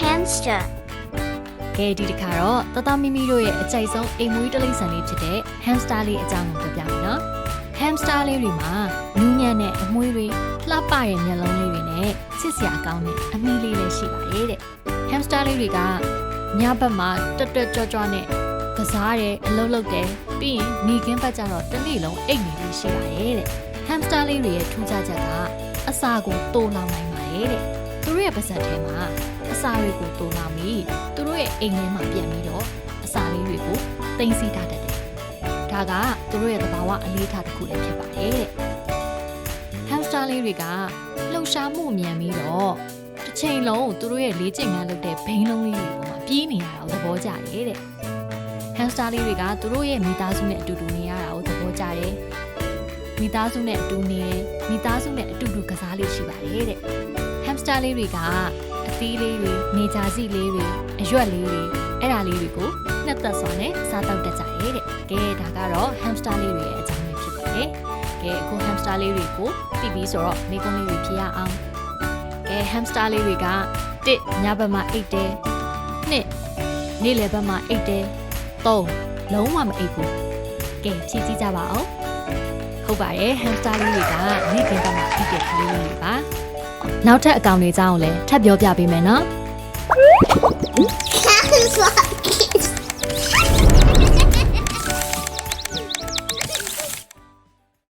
hamster. ကဲဒီတစ်ခါတော့တတမီမီတို့ရဲ့အကြိုက်ဆုံးအိမ်မွေးတိရစ္ဆာန်လေးဖြစ်တဲ့ hamster လေးအကြောင်းကိုပြောပြမယ်နော် hamster လေးတွေမှာနူးညံ့တဲ့အမွှေးတွေလှပတဲ့မျက်လုံးလေးတွေနဲ့ချစ်စရာကောင်းတဲ့အမီလေးလည်းရှိပါရဲ့တဲ့ hamster လေးတွေကညဘက်မှာတွတ်တွတ်ကြွကြွနဲ့ကစားတယ်အလုပ်လုပ်တယ်ပြီးရင်နေကင်းဘက်ကျတော့တစ်နေ့လုံးအိတ်နေလေးရှိပါရဲ့တဲ့ hamster လေးတွေရဲ့ထူးခြားချက်ကအစာကိုတိုးလောင်နိုင်ပါရဲ့တဲ့သူတို့ ရဲ့ပါးစပ်ထဲမှာအစာတွေကိုတိုးလောင်ပြီးသူတို့ရဲ့အိမ်ထဲမှာပြန်ပြီးတော့အစာလေးတွေကိုတင်စီထားတတ်တယ်ဒါကသူတို့ရဲ့သဘာဝအလေးထားတစ်ခုလည်းဖြစ်ပါတယ်တဲ့ hamster လေးတွေကလှုပ်ရှားမှုမြန်ပြီးတော့တစ်ချိန်လုံးသူတို့ရဲ့လေးကျင်ငန်းလုပ်တဲ့ဘိန်းလုံးလေးတွေပေါ်မှာပြေးနေရတာကိုသဘောကျတယ်တဲ့ hamster လေးတွေကသူတို့ရဲ့မိသားစုနဲ့အတူတူနေရတာကိုသဘောကျတယ်မိသားစုနဲ့အတူနေတယ်မိသားစုနဲ့အတူတူကစားလေးရှိပါတယ်တဲ့ hamster လေးတွေကအသီးလေးတွေနေကြစီလေးတွေအရွက်လေးတွေအဲ့ဒါလေးတွေကိုနှစ်သက်စွာနဲ့စားတောက်တတ်ကြတယ်တဲ့ကဲဒါကတော့ hamster လေးတွေရဲ့အကြောင်းပဲဖြစ်ပါတယ်ကဲအခု hamster လေးတွေကိုတိပြီးဆိုတော့မိကုန်းလေးတွေဖြစ်ရအောင်ကဲ hamster လေးတွေကတစ်ညဘက်မှာအိတ်တယ်နှစ်နေ့လယ်ဘက်မှာအိတ်တယ်သုံးလုံးဝမအိတ်ဘူးကဲချီကြည့်ကြပါအောင်ဟုတ်ပါတယ် hamster လေးတွေကနေ့ကင်းဘက်မှာအိတ်တဲ့ကလေးလေးတွေပါ နောက်ထပ်အကောင်တွေအကြောင်းကိုလည်းထပ်ပြောပြပေးမယ်နော် Sounds like it's